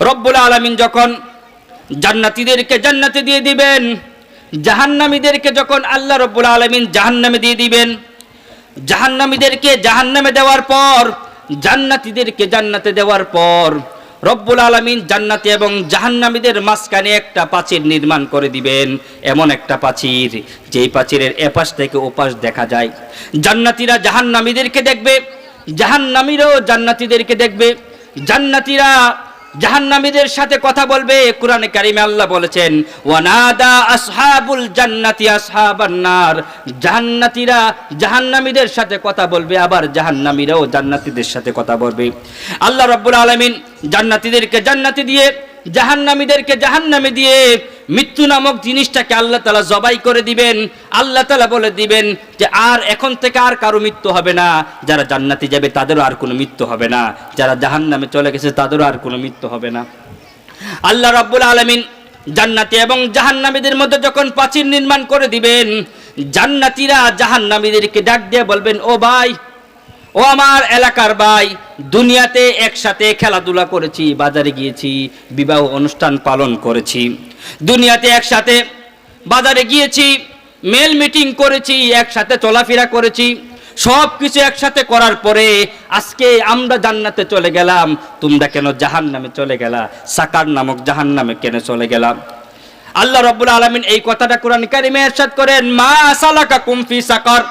রব্বুল আলামিন যখন জান্নাতীদেরকে জান্নাতে দিয়ে দিবেন, জাহান্নামীদেরকে যখন আল্লাহ রব্বুল আলামিন জাহান্নামে দিয়ে দিবেন, জাহান্নামীদেরকে জাহান্নামে দেওয়ার পর, জান্নাতীদেরকে জান্নাতে দেওয়ার পর রব্বুল আলামিন জান্নাতি এবং জাহান্নামীদের মাঝখানে একটা প্রাচীর নির্মাণ করে দিবেন। এমন একটা প্রাচীর যেই প্রাচীরের এপাশ থেকে ওপাশ দেখা যায়। জান্নাতীরা জাহান্নামীদেরকে দেখবে, জাহান্নামীরাও জান্নাতীদেরকে দেখবে। জান্নাতীরা জাহান্নামীদের সাথে কথা বলবে। কোরআনে কারিমে আল্লাহ বলেছেন, ওয়ানাদা আসহাবুল জান্নাতি আসহাবান্নার নার। জান্নাতীরা জাহান্নামীদের সাথে কথা বলবে, আবার জাহান্নামীরাও জান্নাতীদের সাথে কথা বলবে। আল্লাহ রাব্বুল আলামিন জান্নাতীদেরকে জান্নাতি দিয়ে, জাহান্নামীদেরকে জাহান্নামে দিয়ে মৃত্যু নামক জিনিসটাকে আল্লাহ তালা জবাই করে দিবেন। আল্লাহ তালা বলে দিবেন যে, আর এখন থেকে আর কারও মৃত্যু হবে না। যারা জান্নাতি যাবে, তাদেরও আর কোনো মৃত্যু হবে না। যারা জাহান্নামে চলে গেছে, তাদেরও আর কোনো মৃত্যু হবে না। আল্লাহ রাব্বুল আলামিন জান্নাতি এবং জাহান্নামীদের মধ্যে যখন প্রাচীর নির্মাণ করে দিবেন, জান্নাতীরা জাহান্নামীদেরকে ডাক দিয়ে বলবেন, ও ভাই ও আমার এলাকার ভাই, দুনিয়াতে একসাথে খেলাধুলা করেছি, বাজারে গিয়েছি, বিবাহ অনুষ্ঠান পালন করেছি। দুনিয়াতে একসাথে বাজারে গিয়েছি, মেল মিটিং করেছি, একসাথে চলাফেরা করেছি। সব কিছু একসাথে করার পরে আজকে আমরা জান্নাতে চলে গেলাম। তোমরা কেন জাহান নামে চলে গেলা? সাকার নামক জাহান নামে কেন চলে গেলাম আল্লাহ রব্বুল আলমিন এই কথাটা কোরআন কারিমে এরশাদ করেন, মা সালাকা কুমফি সাকার।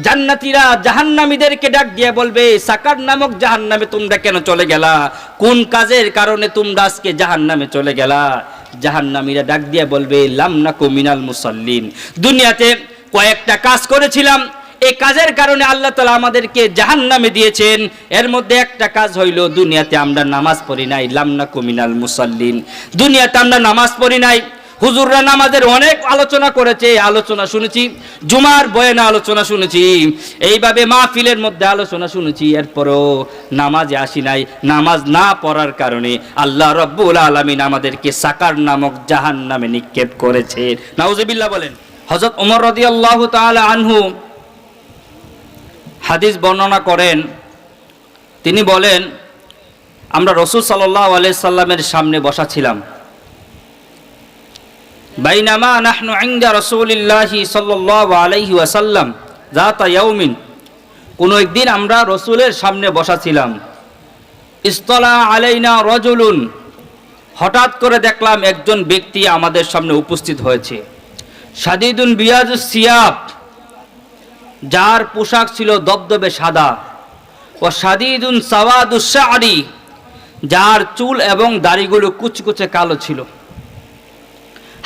জান্নাতীরা জাহান্নামীদেরকে ডাক দিয়ে বলবে, সাকার নামক জাহান্নামে তোমরা কেন চলে গেলা? কোন কাজের কারণে তোমরা আজকে জাহান্নামে চলে গেলা? জাহান্নামীরা ডাক দিয়ে বলবে লামনাকু মিনাল মুসাল্লিন। দুনিয়াতে কয়েকটা কাজ করেছিলাম। এই কাজের কারণে আল্লাহ তালা আমাদেরকে জাহান নামে দিয়েছেন। এর মধ্যে একটা কাজ হইল, দুনিয়াতে আমরা নামাজ পড়ি নাই লামনা কুমিনাল মুসাল্লিন। দুনিয়াতে আমরা নামাজ পড়ি নাই। হুজুররা নামাজের অনেক আলোচনা করেছে আলোচনা শুনেছি, জুমার বয়ানে আলোচনা শুনেছি, এইভাবে মাহফিলের মধ্যে আলোচনা শুনেছি, এরপরও নামাজে আসি নাই, নামাজ না পড়ার কারণে আল্লাহ রব্বুল আলমিন আমাদেরকে সাকার নামক জাহান নামে নিক্ষেপ করেছে। নাউজবিল্লাহ বলেন হজরত ওমর রদি আল্লাহ আনহু হাদিস বর্ণনা করেন, তিনি বলেন, আমরা রসুল সাল্লাহ সাল্লামের সামনে বসা ছিলাম। বাইনামা নাহনু ইনদা রাসূলিল্লাহি সাল্লাল্লাহু আলাইহি ওয়াসাল্লাম যাতা ইয়াউমিন। কোনো একদিন আমরা রসুলের সামনে বসা ছিলাম ইস্তলা আলাইনা রজুলুন। হঠাৎ করে দেখলাম একজন ব্যক্তি আমাদের সামনে উপস্থিত হয়েছে। সাদিদুন বিয়াজুস সিয়াব। যার পোশাক ছিল দবদবে সাদা। ও সাদিদুন সাওয়াদুসারি যার চুল এবং দাড়িগুলো কুচকুচে কালো ছিল।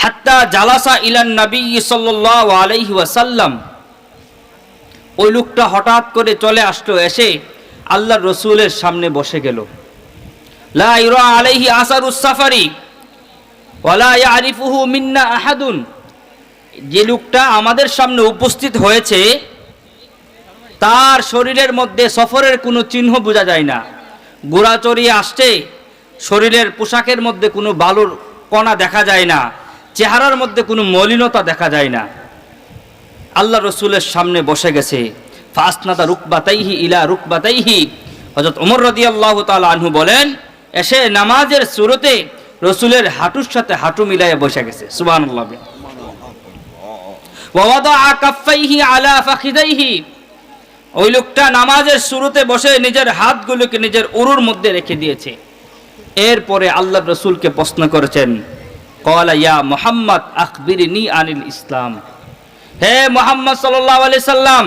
হাত্তা জালাসা ইলান নবী সাল্লাল্লাহু আলাইহি ওয়াসাল্লাম। ওই লোকটা হঠাৎ করে চলে আসলো, এসে আল্লাহ রসুলের সামনে বসে গেল। আলাইহি আসারুস সাফারি ওয়ালা মিন্না আহাদুন। যে লোকটা আমাদের সামনে উপস্থিত হয়েছে, তার শরীরের মধ্যে সফরের কোনো চিহ্ন বোঝা যায় না। গোড়া চড়িয়ে আসছে, শরীরের পোশাকের মধ্যে কোনো বালুর কণা দেখা যায় না। চেহারার মধ্যে কোনো মলিনতা দেখা যায় না। আল্লাহ রসুলের সামনে বসে গেছে। ফাসনাদা রুকবাতাইহি ইলা রুকবাতাইহি। হজরত ওমর রদি আল্লাহ আনহু বলেন, এসে নামাজের সুরতে রসুলের হাঁটুর সাথে হাঁটু মিলাইয়া বসে গেছে। ফাখিদাইহি ওই লোকটা নামাজের শুরুতে বসে নিজের হাতগুলোকে নিজের উরুর মধ্যে রেখে দিয়েছে। এরপরে আল্লাহ রসুলকে প্রশ্ন করেছেন কলা, ইয়া মোহাম্মদ আখবিরিনি আনিল ইসলাম। হে মোহাম্মদ সাল্লাহ আলি সাল্লাম,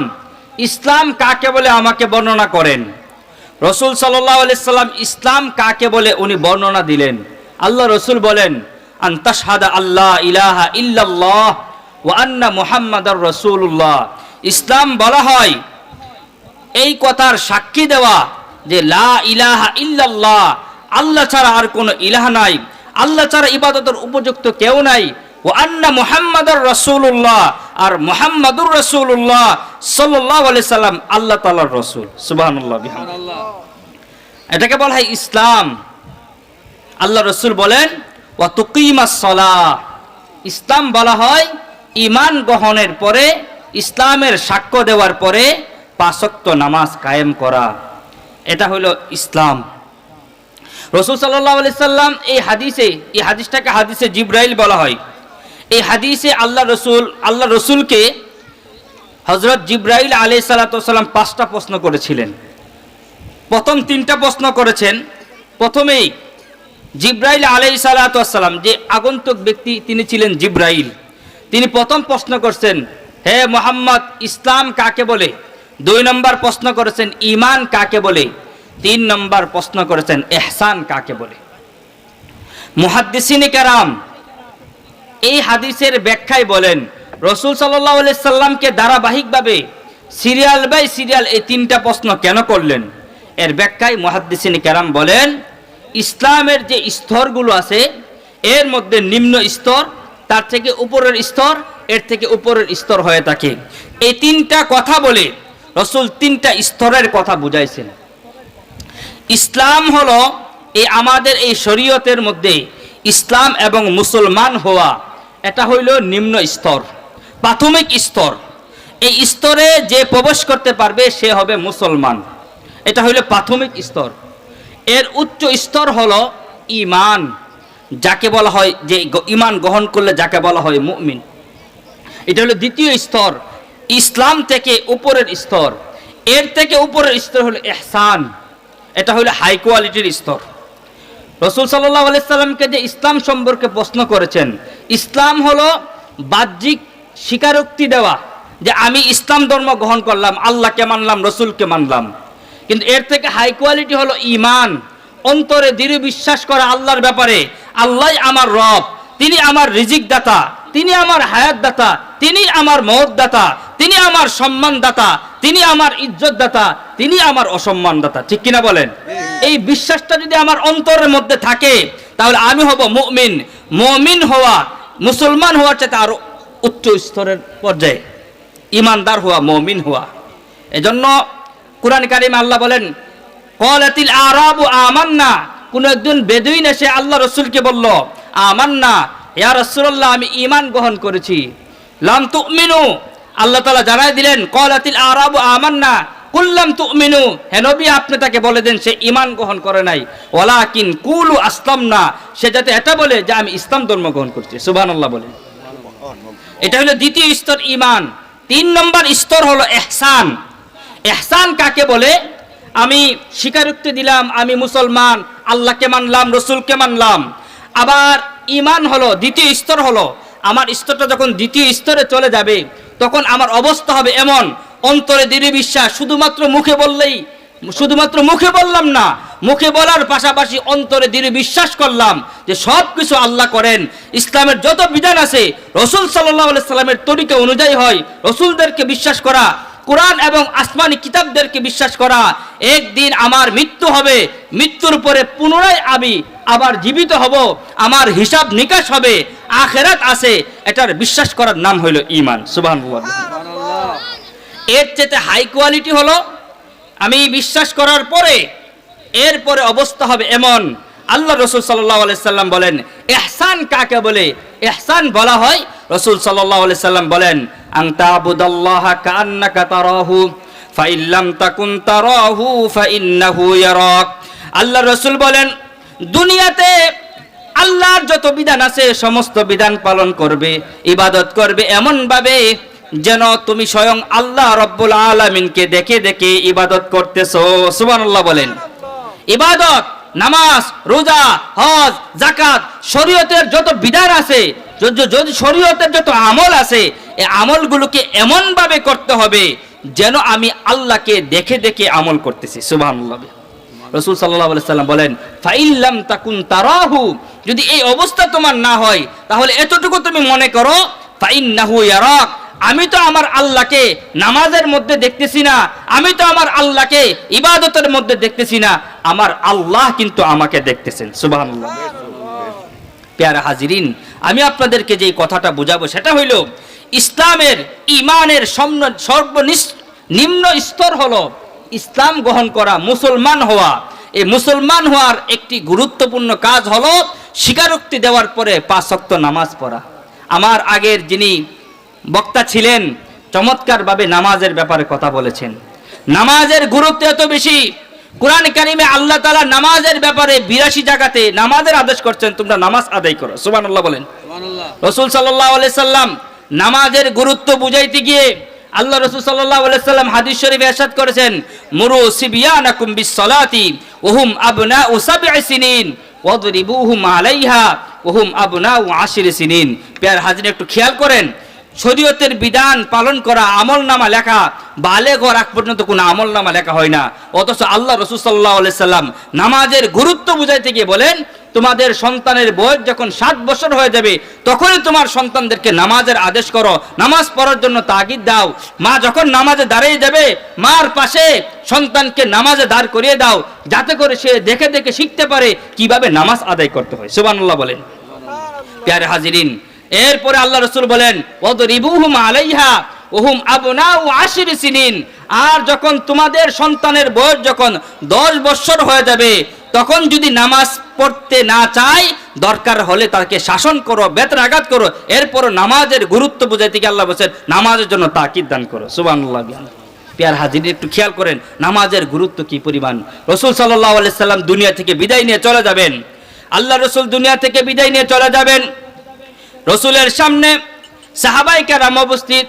ইসলাম কাকে বলে আমাকে বর্ণনা করেন? রসুল সাল্লাহ আলি সাল্লাম ইসলাম কাকে বলে উনি বর্ণনা দিলেন? আল্লাহ রসুল বলেন আন্তাসাদা আল্লাহ ইলাহা ইল্লাল্লাহ ওয়া আন্না মুহাম্মাদার রসুল্লাহ ইসলাম বলা হয়, এই কথার সাক্ষী দেওয়া যে লা ইলাহা ইল্লাল্লাহ, আল্লাহ ছাড়া আর কোনো ইলাহ নাই। আল্লাহ ছাড়া ইবাদতের উপযুক্ত কেউ নাই। ও আন্না মুহাম্মাদুর রাসূলুল্লাহ। আর মুহাম্মাদুর রাসূলুল্লাহ সাল্লাল্লাহু আলাইহি সাল্লাম আল্লাহ তাআলার রাসূল। বিহামদিহি এটাকে বলা হয় ইসলাম। আল্লাহ রসুল বলেন ও সালাহ। ইসলাম বলা হয় ইমান গ্রহণের পরে, ইসলামের সাক্ষ্য দেওয়ার পরে পাঁচক্ত নামাজ কায়েম করা। এটা হলো ইসলাম। রসুল সাল্লাহ আলি সাল্লাম এই হাদিসে, এই হাদিসটাকে হাদিসে জিব্রাইল বলা হয়। এই হাদিসে আল্লাহ রসুল, আল্লাহ রসুলকে হজরত জিব্রাইল আলি সাল্লাতাম পাঁচটা প্রশ্ন করেছিলেন। প্রথম তিনটা প্রশ্ন করেছেন। প্রথমেই জিব্রাইল আলাই সাল্লাতাম যে আগন্তুক ব্যক্তি তিনি ছিলেন জিব্রাইল, তিনি প্রথম প্রশ্ন করছেন, হে মোহাম্মদ, ইসলাম কাকে বলে? দুই নম্বর প্রশ্ন করেছেন, ইমান কাকে বলে? তিন নম্বর প্রশ্ন করেছেন, এহসান কাকে বলে? মুহাদ্দিসিনে কারাম এই হাদিসের ব্যাখ্যায় বলেন, রসুল সাল্লাহ সাল্লামকে ধারাবাহিকভাবে সিরিয়াল বাই সিরিয়াল এই তিনটা প্রশ্ন কেন করলেন? এর ব্যাখ্যায় মহাদ্দিসিন কেরাম বলেন, ইসলামের যে স্তরগুলো আছে, এর মধ্যে নিম্ন স্তর, তার থেকে উপরের স্তর, এর থেকে উপরের স্তর হয়ে থাকে। এই তিনটা কথা বলে রসুল তিনটা স্তরের কথা বুঝাইছেন। ইসলাম হলো এই আমাদের এই শরীয়তের মধ্যে ইসলাম এবং মুসলমান হওয়া। এটা হইল নিম্ন স্তর, প্রাথমিক স্তর। এই স্তরে যে প্রবেশ করতে পারবে সে হবে মুসলমান। এটা হইল প্রাথমিক স্তর। এর উচ্চ স্তর হলো ইমান, যাকে বলা হয় যে ইমান গ্রহণ করলে যাকে বলা হয় মুমিন। এটা হলো দ্বিতীয় স্তর, ইসলাম থেকে উপরের স্তর। এর থেকে উপরের স্তর হলো এহসান। এটা হলো হাই কোয়ালিটির স্তর। রসুল সাল্লাহ আলাইসাল্লামকে যে ইসলাম সম্পর্কে প্রশ্ন করেছেন, ইসলাম হলো বাহ্যিক স্বীকারোক্তি দেওয়া যে আমি ইসলাম ধর্ম গ্রহণ করলাম, আল্লাহকে মানলাম, রসুলকে মানলাম। কিন্তু এর থেকে হাই কোয়ালিটি হলো ইমান অন্তরে দৃঢ় বিশ্বাস করা আল্লাহর ব্যাপারে। আল্লাহ আমার রব, তিনি আমার রিজিক দাতা তিনি আমার হায়াত দাতা তিনি আমার মত দাতা তিনি আমার সম্মান দাতা তিনি আমার ইজ্জত দাতা তিনি আমার অসম্মান দাতা ঠিক কিনা বলেন? এই বিশ্বাসটা যদি আমার অন্তরের মধ্যে থাকে তাহলে আমি হব মুমিন। মমিন হওয়া মুসলমান হওয়ার চাইতে আরও উচ্চ স্তরের পর্যায়ে। ইমানদার হওয়া মমিন হওয়া। এজন্য কোরআন কারিম আল্লাহ বলেন কলাতিল আরাবু আমান্না। কোন একজন বেদুইন এসে আল্লাহ রসুলকে বলল আমান্না ইয়া রসুল্লাহ আমি ইমান গ্রহণ করেছি। লাম তুমিনু আল্লাহ তালা জানাই দিলেন, কলাতিল আরাবু আমান্না, কুল্লাম তুমিনু। হে নবী, আপনি তাকে বলে দেন, সে ইমান গ্রহণ করে নাই। ওয়ালাকিন কুলু আসলাম না সে যাতে এটা বলে যে, আমি ইসলাম ধর্ম গ্রহণ করছি। সুবহানাল্লাহ বলে এটা হলো দ্বিতীয় স্তর ইমান তিন নম্বর স্তর হলো এহসান। এহসান কাকে বলে? আমি স্বীকারোক্তি দিলাম, আমি মুসলমান, আল্লাহকে মানলাম, রসুলকে মানলাম। আবার ইমান হলো, দ্বিতীয় স্তর হলো, আমার স্তরটা যখন দ্বিতীয় স্তরে চলে যাবে তখন আমার অবস্থা হবে এমন। অন্তরে দৃঢ় বিশ্বাস, শুধুমাত্র মুখে বললেই, শুধুমাত্র মুখে বললাম না, মুখে বলার পাশাপাশি অন্তরে দৃঢ় বিশ্বাস করলাম যে সব কিছু আল্লাহ করেন। ইসলামের যত বিধান আছে, রসুল সাল্লাহ সাল্লামের তরিকা অনুযায়ী হয়। রসুলদেরকে বিশ্বাস করা কোরআন এবং আসমানি কিতাবদেরকে বিশ্বাস করা একদিন আমার মৃত্যু হবে মৃত্যুর পরে পুনরায় আমি আবার জীবিত হব আমার হিসাব নিকাশ হবে আখেরাত আছে এটার বিশ্বাস করার নাম হইল ইমান সুবাহ এর চেয়ে হাই কোয়ালিটি হলো আমি বিশ্বাস করার পরে এরপরে অবস্থা হবে এমন আল্লাহ রসুল সাল্লাহ সাল্লাম বলেন, এহসান কাকে বলে? এহসান বলা হয়, রসুল সাল্লাহ সাল্লাম বলেন আংতা আবুদাল্লাহ কান্নাকা ফাইল্লাম তাকুন ফাইন্নাহু ইয়ারাক। আল্লাহ রসুল বলেন, দুনিয়াতে আল্লাহর যত বিধান আছে, সমস্ত বিধান পালন করবে, ইবাদত করবে এমন ভাবে যেন তুমি স্বয়ং আল্লাহ রব্বুল আলমিনকে দেখে দেখে ইবাদত করতেছো। সুবহানাল্লাহ বলেন। ইবাদত নামাজ, রোজা, হজ জাকাত শরীয়তের যত বিধান আছে যদি- শরীয়তের যত আমল আছে, এই আমলগুলোকে এমন ভাবে করতে হবে যেন আমি আল্লাহকে দেখে দেখে আমল করতেছি। সুবহানাল্লাহ। রসুল সাল্লাহ সাল্লাম বলেন ফাইল্লাম তাকুন তারাহু যদি এই অবস্থা তোমার না হয়, তাহলে এতটুকু তুমি মনে করো, ফাইন্নাহু ইয়ারাক আমি তো আমার আল্লাহকে নামাজের মধ্যে দেখতেছি না, আমি তো আমার আল্লাহকে ইবাদতের মধ্যে দেখতেছি না, আমার আল্লাহ কিন্তু আমাকে দেখতেছেন, সুবহানাল্লাহ। পেয়ারা হাজিরিন, আমি আপনাদেরকে যে কথাটা বুঝাবো সেটা হইল, ইসলামের ইমানের সর্বনিস- নিম্ন স্তর হলো ইসলাম গ্রহণ করা, মুসলমান হওয়া। এই মুসলমান হওয়ার একটি গুরুত্বপূর্ণ কাজ হলো স্বীকারোক্তি দেওয়ার পরে পাঁচ ওয়াক্ত নামাজ পড়া। আমার আগের যিনি বক্তা ছিলেন চমৎকারভাবে নামাজের ব্যাপারে কথা বলেছেন। নামাজের গুরুত্ব এত বেশি কোরআন কারিমে আল্লাহ তাআলা নামাজের ব্যাপারে বিরাশি জায়গাতে নামাজের আদেশ করছেন তোমরা নামাজ আদায় করো। সুবহানাল্লাহ বলেন। রসুল সাল্লাহ সাল্লাম নামাজের গুরুত্ব বুঝাইতে গিয়ে আল্লাহ রসুল সাল্লাহ সাল্লাম হাদিস শরীফে এরশাদ করেছেন মুরু ওহুম আবনা সিনিন ওয়াদরিবুহুম আলাইহা ওহুম আবনা আশির সিনিন। পেয়ার হাজির একটু খেয়াল করেন শরীয়তের বিধান পালন করা আমল নামা লেখা, বালে ঘর আগ পর্যন্ত কোনো আমল নামা লেখা হয় না। অথচ আল্লাহ রসুল সাল্লাহ সাল্লাম নামাজের গুরুত্ব বুঝাইতে গিয়ে বলেন, তোমাদের সন্তানের বয়স যখন সাত বছর হয়ে যাবে, তখনই তোমার সন্তানদেরকে নামাজের আদেশ করো। নামাজ পড়ার জন্য তাগিদ দাও। মা যখন নামাজে দাঁড়িয়ে যাবে, মার পাশে সন্তানকে নামাজে দাঁড় করিয়ে দাও। যাতে করে সে দেখে দেখে শিখতে পারে কীভাবে নামাজ আদায় করতে হয়। সুবহানাল্লাহ বলেন। প্যারে হাজিরিন এরপরে আল্লাহ রসুল বলেন আলাইহা ওহুম আবনা ও আশির সিনিন। আর যখন তোমাদের সন্তানের বয়স যখন দশ বৎসর হয়ে যাবে, তখন যদি নামাজ পড়তে না চায়, দরকার হলে তাকে শাসন করো, বেতরাঘাত করো। এরপর নামাজের গুরুত্ব বোঝাই থেকে আল্লাহ বলছেন, নামাজের জন্য তাকিদ দান করো। সুবহানাল্লাহ পেয়ার হাজির একটু খেয়াল করেন, নামাজের গুরুত্ব কি পরিমাণ? রসুল সাল্লাহ সাল্লাম দুনিয়া থেকে বিদায় নিয়ে চলে যাবেন। আল্লাহ রসুল দুনিয়া থেকে বিদায় নিয়ে চলে যাবেন। রসুলের সামনে সাহাবাই কেরাম উপস্থিত,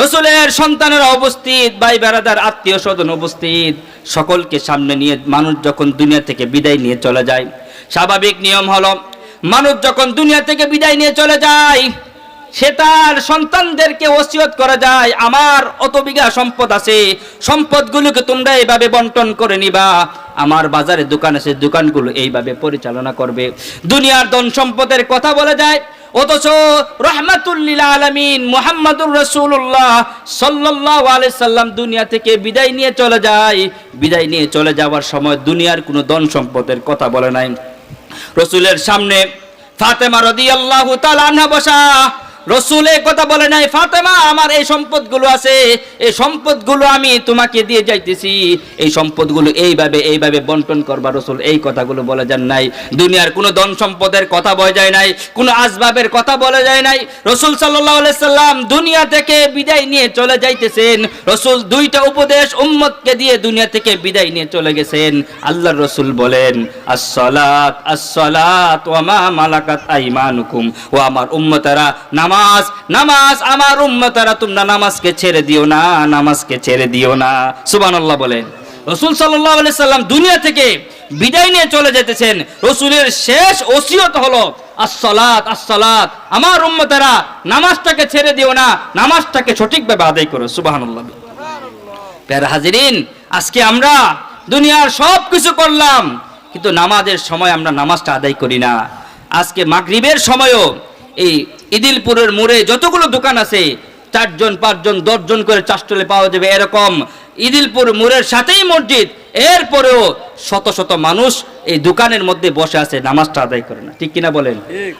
রসুলের সন্তানের অবস্থিত ভাই বেড়াদার আত্মীয় স্বজন অবস্থিত সকলকে সামনে নিয়ে মানুষ যখন দুনিয়া থেকে বিদায় নিয়ে চলে যায়, স্বাভাবিক নিয়ম হলো মানুষ যখন দুনিয়া থেকে বিদায় নিয়ে চলে যায়, সে তার সন্তানদেরকে ওসিয়ত করা যায়, আমার অত বিঘা সম্পদ আছে, সম্পদগুলোকে তোমরা এইভাবে বন্টন করে নিবা, আমার বাজারে দোকান আছে, দোকানগুলো এইভাবে পরিচালনা করবে। দুনিয়ার ধন সম্পদের কথা বলে যায় অথচ রহমাতুল্লিল আলমিন মোহাম্মদুর রসুল্লাহ সাল্লাহ সাল্লাম দুনিয়া থেকে বিদায় নিয়ে চলে যায়। বিদায় নিয়ে চলে যাওয়ার সময় দুনিয়ার কোনো ধন সম্পদের কথা বলে নাই। রসুলের সামনে ফাতেমা রদি আল্লাহ তালা বসা রসুল এই কথা বলে নাই, ফাতেমা, আমার এই সম্পদগুলো আছে। এই সম্পদগুলো আমি তোমাকে দিয়ে যাইতেছি। এই সম্পদগুলো এইভাবে এইভাবে বন্টন করবা রসুল। এই কথাগুলো বলে যান নাই। দুনিয়ার কোনো ধন সম্পদের কথা বলে যায় নাই, কোনো আসবাবের কথা বলে যায় নাই। রসুল সাল্লাহ সাল্লাম দুনিয়া থেকে বিদায় নিয়ে চলে যাইতেছেন। রসুল দুইটা উপদেশ উম্মতকে দিয়ে দুনিয়া থেকে বিদায় নিয়ে চলে গেছেন। আল্লাহ রসুল বলেন, আসসালাত আসসালাত ওয়ামা মালাকাত আইমানুকুম। ও আমার উম্মতারা নামাজ নামাজ আমার উম্মতারা, তোমরা নামাজকে ছেড়ে দিও না, নামাজকে ছেড়ে দিও না। সুবহানাল্লাহ বলেন। রসুল সাল্লাহ আলাইহি সাল্লাম দুনিয়া থেকে বিদায় নিয়ে চলে যেতেছেন। রসুলের শেষ ওসিয়ত হলো আমার নামাজটাকে ছেড়ে দিও না, নামাজটাকে সঠিকভাবে আদায় করো। প্যারা হাজিরিন, আজকে আমরা দুনিয়ার সব কিছু করলাম, কিন্তু নামাজের সময় আমরা নামাজটা আদায় করি না। আজকে মাগরিবের সময়ও এই ইদিলপুরের মোড়ে যতগুলো দোকান আছে চারজন পাঁচজন দশজন করে চাষটলে পাওয়া যাবে এরকম। ইদিলপুর মোড়ের সাথেই মসজিদ এরপরেও শত শত মানুষ এই দোকানের মধ্যে বসে আছে নামাজটা আদায় করে না। ঠিক কিনা বলেন?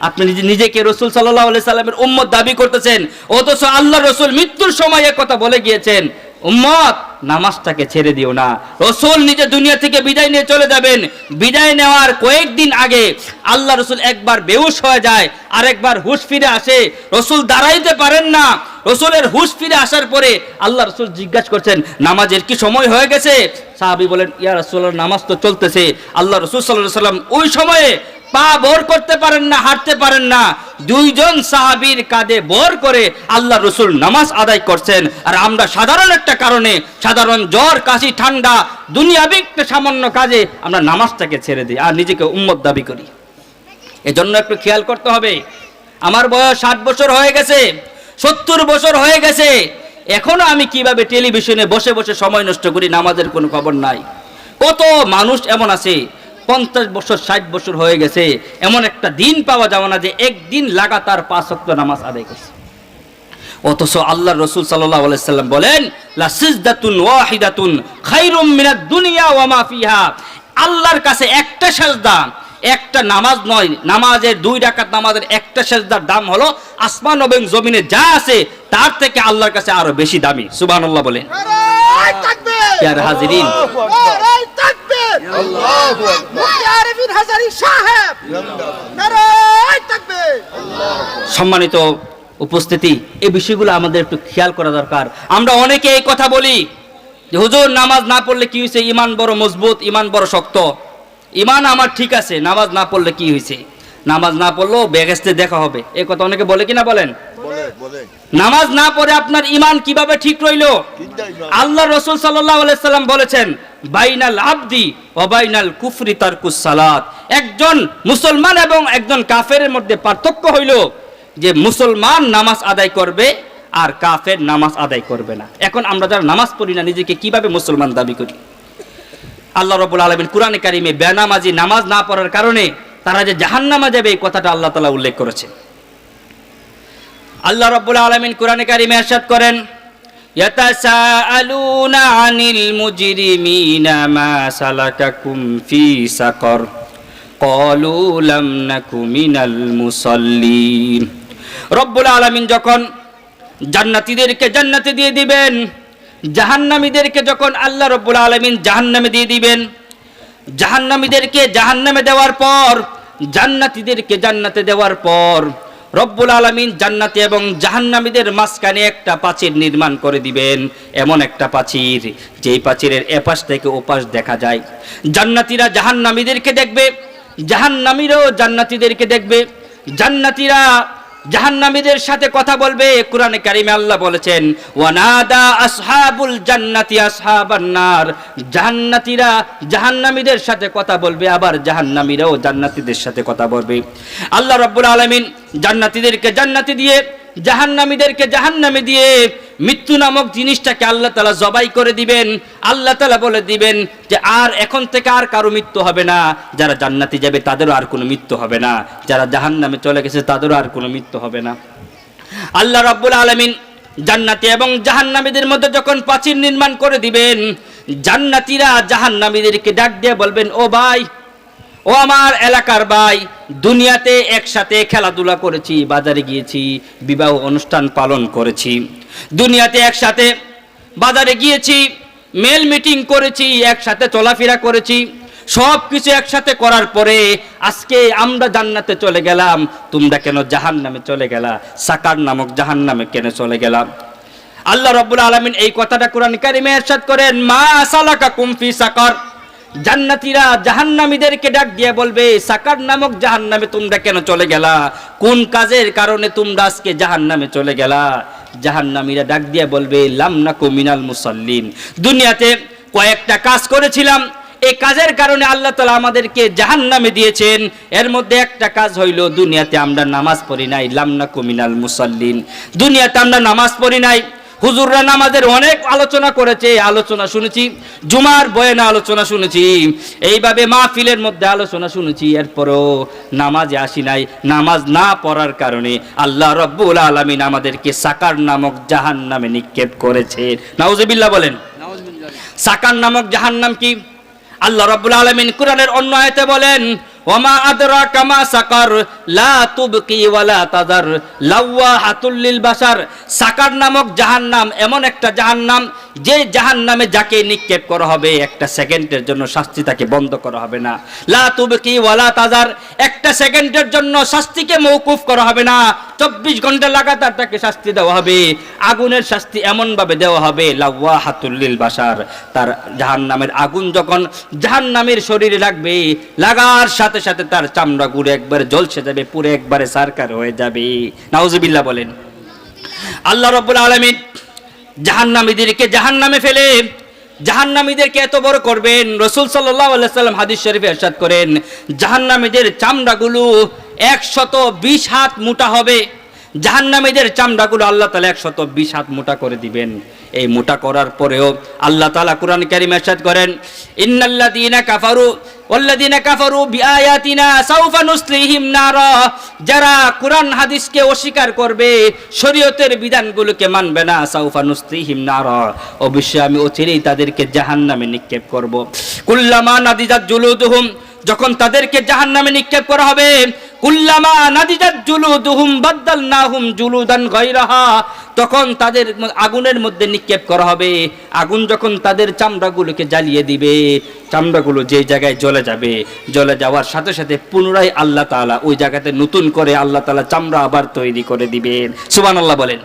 আপনি নিজে নিজেকে রসুল সাল্লাহ সাল্লামের উম্মত দাবি করতেছেন অথচ আল্লাহ রসুল মৃত্যুর সময় এক কথা বলে গিয়েছেন। উম্মত, নামাজটাকে ছেড়ে দিও না। রসুল নিজে দুনিয়া থেকে বিদায় নিয়ে চলে যাবেন। বিদায় নেওয়ার কয়েকদিন আগে আল্লাহ রসুল একবার বেউস হয়ে যায় আর একবার হুশ ফিরে আসে। রসুল দাঁড়াইতে পারেন না। রসুলের হুশ ফিরে আসার পরে আল্লাহ রসুল জিজ্ঞাসা করছেন, নামাজের কি সময় হয়ে গেছে? সাহাবি বলেন, ইয়া রসুল্লাহ নামাজ তো চলতেছে। আল্লাহ রসুল সাল্লাহ সাল্লাম ওই সময়ে পা বর করতে পারেন না, হাঁটতে পারেন না। দুইজন সাহাবীর কাঁধে বর করে আল্লাহ রসুল নামাজ আদায় করছেন। আর আমরা সাধারণ একটা কারণে, সাধারণ জ্বর, কাশি, ঠান্ডা, দুনিয়াবি একটা সামান্য কাজে আমরা নামাজটাকে ছেড়ে দিই আর নিজেকে উম্মত দাবি করি। এজন্য একটু খেয়াল করতে হবে। আমার বয়স ষাট বছর হয়ে গেছে, সত্তর বছর হয়ে গেছে। এখনও আমি কীভাবে টেলিভিশনে বসে বসে সময় নষ্ট করি নামাজের কোনো খবর নাই। কত মানুষ এমন আছে পঞ্চাশ বছর ষাট বছর হয়ে গেছে এমন একটা দিন পাওয়া যাবে না যে একদিন লাগাতার পাঁচ ওয়াক্ত নামাজ আদায় করছে। অথচ আল্লাহ রসুল সাল্লাম বলেন আল্লাহর কাছে একটা সেজদা একটা নামাজ নয় নামাজের দুই ডাকাত নামাজের একটা সেজদার দাম হলো আসমান এবং জমিনে যা আছে তার থেকে আল্লাহর কাছে আরও বেশি দামি। সুবহানাল্লাহ বলেন। হাজিরিন। সম্মানিত উপস্থিতি এই বিষয়গুলো আমাদের একটু খেয়াল করা দরকার। আমরা অনেকে এই কথা বলি যে হুজুর নামাজ না পড়লে কি হয়েছে ইমান বড় মজবুত ইমান বড় শক্ত। ইমান আমার ঠিক আছে নামাজ না পড়লে কি হয়েছে নামাজ না পড়লেও বেগেস্তে দেখা হবে। এই কথা অনেকে বলে কিনা বলেন? বলে বলে। নামাজ না পড়ে আপনার ইমান কীভাবে ঠিক রইল? আল্লাহ রসুল সাল্লাম বলেছেন বাইনাল আবদি ও বাইনাল কুফরি তারকুস সালাত। একজন মুসলমান এবং একজন কাফেরের মধ্যে পার্থক্য হইল যে মুসলমান নামাজ আদায় করবে আর কাফের নামাজ আদায় করবে না। এখন আমরা যারা নামাজ পড়ি না নিজেকে কীভাবে মুসলমান দাবি করি? আল্লাহ রবুল আলমিন কোরআনে কারিমে বেনামাজি নামাজ না পড়ার কারণে তারা যে জাহান্নামা যাবে এই কথাটা আল্লাহ তালা উল্লেখ করেছে আল্লাহ রব্বুল আলমিন কোরআনে কারিমে এরশাদ করেন يتساءلون عن المجرمين ما سلككم في سقر قالوا لم نك من المصلين রব্বুল আলামিন যখন জান্নাতীদেরকে জান্নাতে দিয়ে দিবেন জাহান্নামীদেরকে যখন আল্লাহ রব্বুল আলামিন জাহান্নামে দিয়ে দিবেন জাহান্নামীদেরকে জাহান্নামে দেওয়ার পর, জান্নাতীদেরকে জান্নাতে দেওয়ার পর, রব্বুল আলামিন জান্নাতি এবং জাহান্নামীদের মাঝখানে একটা প্রাচীর নির্মাণ করে দিবেন। এমন একটা প্রাচীর যেই প্রাচীরের এপাশ থেকে ওপাশ দেখা যায়। জান্নাতীরা জাহান্নামীদেরকে দেখবে, জাহান্নামীরাও জান্নাতীদেরকে দেখবে। জান্নাতীরা জাহান্নামীদের সাথে কথা বলবে। কোরআনে কারিমে আল্লাহ বলেছেন, ওয়ানাদা আসহাবুল জান্নাতি আসহাবান্নার নার। জান্নাতীরা জাহান্নামীদের সাথে কথা বলবে, আবার জাহান্নামীরাও জান্নাতীদের সাথে কথা বলবে। আল্লাহ রাব্বুল আলামিন জান্নাতীদেরকে জান্নাতি দিয়ে জাহান্নামীদেরকে জাহান্নামে দিয়ে মৃত্যু নামক জিনিসটাকে আল্লাহ তালা জবাই করে দিবেন। আল্লাহ তালা বলে দিবেন যে, আর এখন থেকে আর কারও মৃত্যু হবে না। যারা জান্নাতি যাবে, তাদেরও আর কোনো মৃত্যু হবে না। যারা জাহান্নামে চলে গেছে, তাদেরও আর কোনো মৃত্যু হবে না। আল্লাহ রাব্বুল আলামিন জান্নাতি এবং জাহান্নামীদের মধ্যে যখন প্রাচীর নির্মাণ করে দিবেন, জান্নাতীরা জাহান্নামীদেরকে ডাক দিয়ে বলবেন, ও ভাই ও আমার এলাকার ভাই, দুনিয়াতে একসাথে খেলাধুলা করেছি, বাজারে গিয়েছি, বিবাহ অনুষ্ঠান পালন করেছি। দুনিয়াতে একসাথে বাজারে গিয়েছি, মেল মিটিং করেছি, একসাথে চলাফেরা করেছি। সব কিছু একসাথে করার পরে আজকে আমরা জান্নাতে চলে গেলাম। তোমরা কেন জাহান নামে চলে গেলা? সাকার নামক জাহান নামে কেন চলে গেলাম আল্লাহ রব্বুল আলমিন এই কথাটা কোরআন কারিমে এরশাদ করেন, মা সালাকা কুমফি সাকার। জান্নাতীরা জাহান্নামীদেরকে ডাক দিয়ে বলবে, সাকার নামক জাহান্নামে তোমরা কেন চলে গেলা? কোন কাজের কারণে তোমরা আজকে জাহান্নামে চলে গেলা? জাহান্নামীরা ডাক দিয়ে বলবে লামনাকু মিনাল মুসাল্লিন। দুনিয়াতে কয়েকটা কাজ করেছিলাম। এই কাজের কারণে আল্লাহ তালা আমাদেরকে জাহান নামে দিয়েছেন। এর মধ্যে একটা কাজ হইল, দুনিয়াতে আমরা নামাজ পড়ি নাই লামনা কুমিনাল মুসাল্লিন। দুনিয়াতে আমরা নামাজ পড়ি নাই। হুজুররা নামাজের অনেক আলোচনা করেছে আলোচনা শুনেছি জুমার বয়ানে আলোচনা শুনেছি এইভাবে মাহফিলের মধ্যে আলোচনা শুনেছি এরপরও নামাজে আসি নাই নামাজ না পড়ার কারণে আল্লাহ রব্বুল আলমিন আমাদেরকে সাকার নামক জাহান নামে নিক্ষেপ করেছে। নাউজবিল্লাহ বলেন। সাকার নামক জাহান্নাম কি? আল্লাহ রাব্বুল আলামিন কোরআনের অন্য আয়াতে বলেন ওমা আদরাকা কামা সাকার, লা তুবকি ওয়ালা তাদার লাওয়াহাতুল লিল বাশার। সাকার নামক জাহান্নাম, এমন একটা জাহান্নাম যে জাহান্নামে যাকে নিক্ষেপ করা হবে, একটা সেকেন্ডের জন্য শাস্তি তাকে বন্ধ করা হবে না। লা তুবকি ওয়ালা তাদার একটা সেকেন্ডের জন্য শাস্তিকে মৌকুফ করা হবে না। চব্বিশ ঘণ্টা লাগাতার তাকে শাস্তি দেওয়া হবে। আগুনের শাস্তি এমন ভাবে দেওয়া হবে লাউয়া হাতুল্লিল বাসার তার জাহান্নামের আগুন যখন জাহান্নামের শরীরে লাগবে, লাগার সাথে সাথে তার চামড়া গুড়ে একবারে জলসে যাবে, পুরো একবারে সারকার হয়ে যাবে। নাউজুবিল্লাহ বলেন। আল্লাহ রব্বুল আলমিন জাহান্নামীদেরকে জাহান্নামে ফেলে। জাহান্নামীদেরকে এত বড় করবেন? রসুল সাল্লাম হাদিস শরীফে এরশাদ করেন জাহান্নামীদের চামড়াগুলো একশত বিশ হাত মোটা হবে। জাহান্নামীদের চামড়াগুলো আল্লাহ তালা একশত বিশ হাত মোটা করে দিবেন। এই মোটা করার পরেও আল্লাহ তালা কোরআন কারিম এরশাদ করেন, ইন্নাল্লাযীনা কাফারু ওয়াল্লাযীনা কাফারু বিআয়াতিনা সাউফা নুসলিহিম নারা। যারা কোরআন হাদিসকে অস্বীকার করবে, শরীয়তের বিধানগুলোকে মানবে না, সাউফা নুসলিহিম নারা। অবশ্যই আমি অচিরেই তাদেরকে জাহান্নামে নিক্ষেপ করব। কুল্লামা নাদিজাত জুলুদুহুম যখন তাদেরকে জাহান্নামে নিক্ষেপ করা হবে, কুল্লামা নাদিজাত জুলুদুহুম বাদদালনাহুম জুলুদান গায়রাহা, তখন তাদের আগুনের মধ্যে নিক্ষেপ করা হবে। আগুন যখন তাদের চামড়াগুলোকে জ্বালিয়ে দিবে, চামড়াগুলো যে জায়গায় জ্বলে যাবে, জ্বলে যাওয়ার সাথে সাথে পুনরায় আল্লাহ তাআলা ওই জায়গাতে নতুন করে আল্লাহ তাআলা চামড়া আবার তৈরি করে দিবেন। সুবহানাল্লাহ বলেন।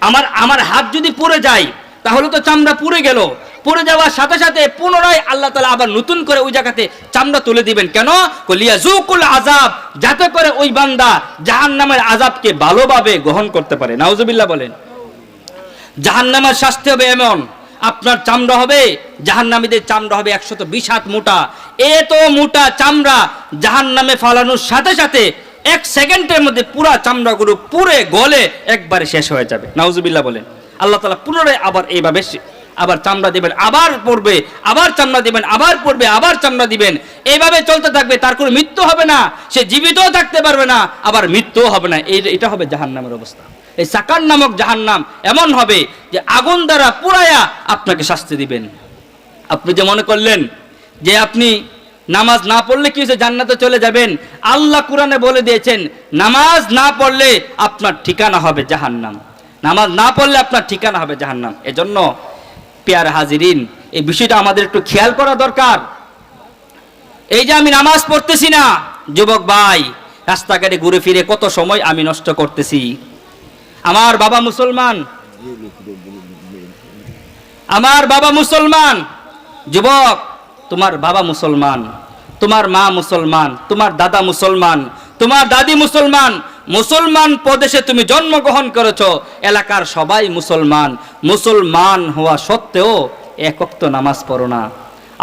আমার আমার হাত যদি পুড়ে যায়, তাহলে তো চামড়া পুড়ে গেল। পুড়ে যাওয়ার সাথে সাথে পুনরায় আল্লাহ তালা আবার নতুন করে ওই জায়গাতে চামড়া তুলে দিবেন। কেন? কলিয়া আজাব যাতে করে ওই বান্দা জাহান নামের আজাবকে ভালোভাবে গ্রহণ করতে পারে। নাউজুবিল্লাহ বলেন। জাহান্নামের শাস্তি হবে এমন, আপনার চামড়া হবে, জাহান্নামীদের চামড়া হবে একশত বিশ হাত মোটা। এত মোটা চামড়া জাহান্নামে ফালানোর সাথে সাথে এক সেকেন্ডের মধ্যে পুরা চামড়াগুলো পুরে গলে একবারে শেষ হয়ে যাবে। নাউজুবিল্লাহ বলেন। আল্লাহ তালা পুনরায় আবার এইভাবে আবার চামড়া দিবেন, আবার পড়বে, আবার চামড়া দিবেন, আবার পড়বে, আবার চামড়া দিবেন। এইভাবে চলতে থাকবে, তার কোনো মৃত্যু হবে না, সে জীবিতও থাকতে পারবে না, আবার মৃত্যুও হবে না। এই- এটা হবে জাহান্নামের অবস্থা। এই সাকার নামক জাহান্নাম এমন হবে যে আগুন দ্বারা পুরায়া আপনাকে শাস্তি দিবেন। আপনি যে মনে করলেন যে আপনি নামাজ না পড়লে কি হয়েছে? জান্নাতে চলে যাবেন। আল্লাহ কোরআনে বলে দিয়েছেন, নামাজ না পড়লে আপনার ঠিকানা হবে জাহান্নাম। নামাজ না পড়লে আপনার ঠিকানা হবে জাহান্নাম। এজন্য পেয়ার হাজিরিন, এই বিষয়টা আমাদের একটু খেয়াল করা দরকার। এই যে আমি নামাজ পড়তেছি না, যুবক ভাই, রাস্তাঘাটে ঘুরে ফিরে কত সময় আমি নষ্ট করতেছি। আমার বাবা মুসলমান। আমার বাবা মুসলমান। যুবক, তোমার বাবা মুসলমান, তোমার মা মুসলমান, তোমার দাদা মুসলমান, তোমার দাদি মুসলমান মুসলমান প্রদেশে তুমি জন্মগ্রহণ করেছ, এলাকার সবাই মুসলমান। মুসলমান হওয়া সত্ত্বেও একক তো নামাজ পড়ো না।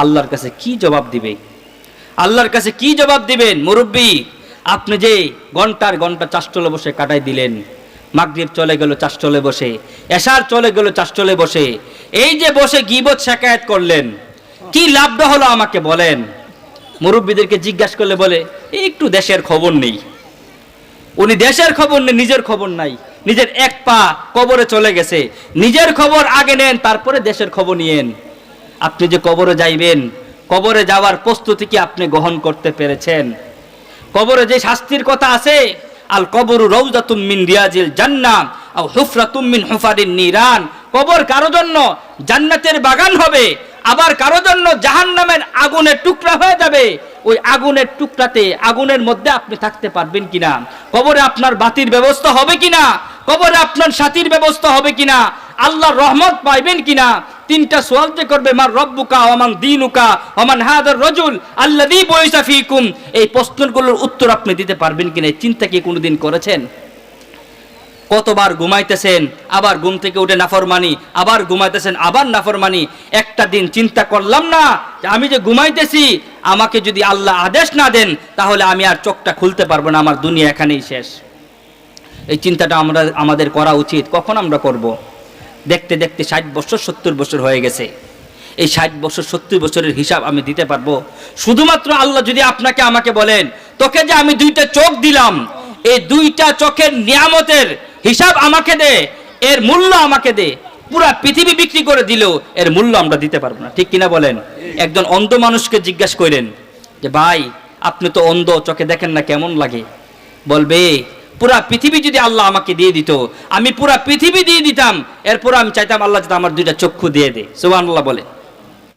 আল্লাহর কাছে কি জবাব দিবে? আল্লাহর কাছে কি জবাব দিবেন? মুরব্বী, আপনি যে ঘণ্টার ঘণ্টা চাষটলে বসে কাটাই দিলেন, মাগরিব চলে গেল চাষটলে বসে, এশার চলে গেল চাষটলে বসে, এই যে বসে গিবত শেখায়ত করলেন, কি লাভটা হলো আমাকে বলেন? মুরব্বীদেরকে জিজ্ঞাসা করলে বলে একটু দেশের খবর নেই। উনি দেশের খবর নেই, নিজের খবর নাই। নিজের এক পা কবরে চলে গেছে। নিজের খবর আগে নেন, তারপরে দেশের খবর নিয়েন। আপনি যে কবরে যাইবেন, কবরে যাওয়ার প্রস্তুতি কি আপনি গ্রহণ করতে পেরেছেন? কবরে যে শাস্তির কথা আছে, আল কবরু রৌজাতুম রিয়াজিল জান্নাম আও হুফরাতুম মিন হুফারিন নিরান। কবর কারও জন্য জান্নাতের বাগান হবে আবার কারও জন্য জাহান্নামের আগুনের টুকরা হয়ে যাবে, ওই আগুনের টুকরাতে আগুনের মধ্যে আপনি থাকতে পারবেন কিনা? কবরে আপনার বাতির ব্যবস্থা হবে কিনা? কবরে আপনার সাথীর ব্যবস্থা হবে কিনা? আল্লাহর রহমত পাইবেন কিনা? তিনটা সোয়াল যে করবে, মার রব্বুকা ওমান দিনুকা ওমান হাদার রজুল আল্লাযী বয়সা ফিকুম। এই প্রশ্নগুলোর উত্তর আপনি দিতে পারবেন কিনা? চিন্তা কি কোনোদিন করেছেন? কতবার ঘুমাইতেছেন, আবার ঘুম থেকে উঠে নাফরমানি, আবার ঘুমাইতেছেন, আবার নাফরমানি, একটা দিন চিন্তা করলাম না আমি যে ঘুমাইতেছি, আমাকে যদি আল্লাহ আদেশ না দেন, তাহলে আমি আর চোখটা খুলতে পারব না, আমার দুনিয়া এখানেই শেষ। এই চিন্তাটা আমরা, আমাদের করা উচিত। কখন আমরা করব। দেখতে দেখতে ষাট বছর, সত্তর বছর হয়ে গেছে। এই ষাট বছর, সত্তর বছরের হিসাব আমি দিতে পারব। শুধুমাত্র আল্লাহ যদি আপনাকে আমাকে বলেন, তোকে যে আমি দুইটা চোখ দিলাম, এই দুইটা চোখের নিয়ামতের হিসাব আমাকে দে, এর মূল্য আমাকে দে। পুরা পৃথিবী বিক্রি করে দিলেও এর মূল্য আমরা দিতে পারব না। ঠিক কিনা বলেন? একজন অন্ধ মানুষকে জিজ্ঞাসা করেন যে, ভাই, আপনি তো অন্ধ, চোখে দেখেন না কেমন লাগে? বলবে, পুরা পৃথিবী যদি আল্লাহ আমাকে দিয়ে দিত, আমি পুরা পৃথিবী দিয়ে দিতাম। এরপর আমি চাইতাম আল্লাহ যাতে আমার দুইটা চক্ষু দিয়ে দে। সুবাহ বলে।